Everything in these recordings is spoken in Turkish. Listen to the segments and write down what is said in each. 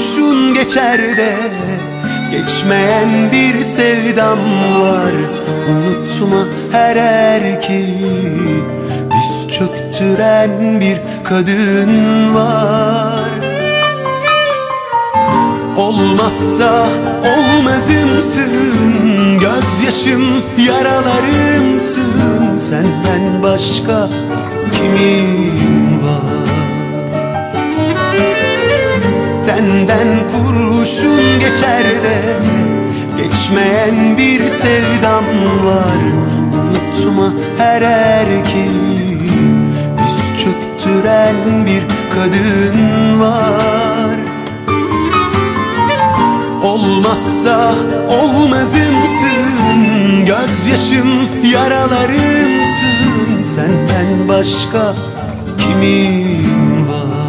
kurşun geçer de Geçmeyen bir sevdam var. Unutma her erkeği Diz çöktüren bir kadın var. Olmazsa olmazımsın. Gözyaşım yaralarımsın. Senden başka kimim Tenden kurşun geçer de Geçmeyen bir sevdam var. Unutma her erkeği Diz çöktüren bir kadın var. Olmazsa olmazımsın Gözyaşım yaralarımsın. Senden başka kimim var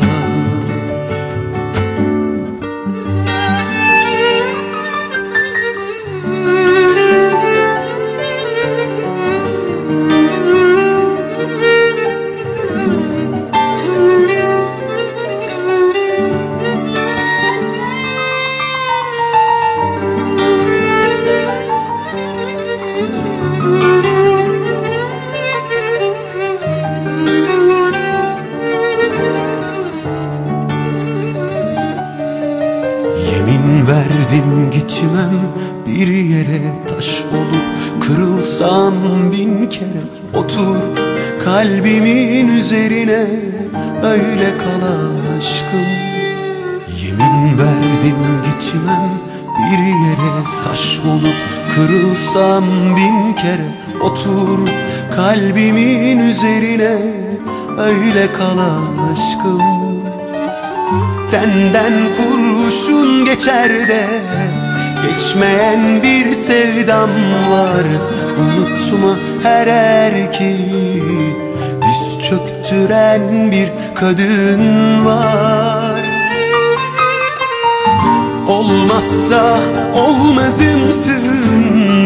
gitmem bir yere Taş olup kırılsam bin kere Otur kalbimin üzerine Öyle kal aşkım. Yemin verdim gitmem bir yere Taş olup kırılsam bin kere Otur kalbimin üzerine Öyle kal aşkım. Tenden kurşun geçer de Geçmeyen bir sevdam var. Unutma her erkeği. Diz çöktüren bir kadın var. Olmazsa olmazımsın.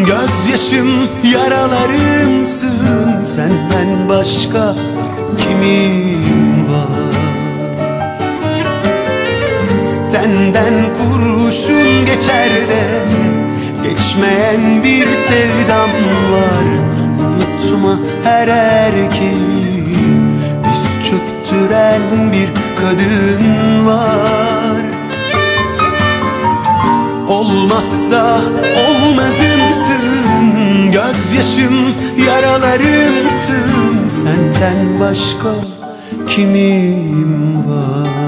Gözyaşım yaralarımsın. Senden başka kimim Tenden kurşun geçer de Geçmeyen bir sevdam var. Unutma her erkeği Diz çöktüren bir kadın var. Olmazsa olmazımsın Gözyaşım yaralarımsın. Senden başka kimim var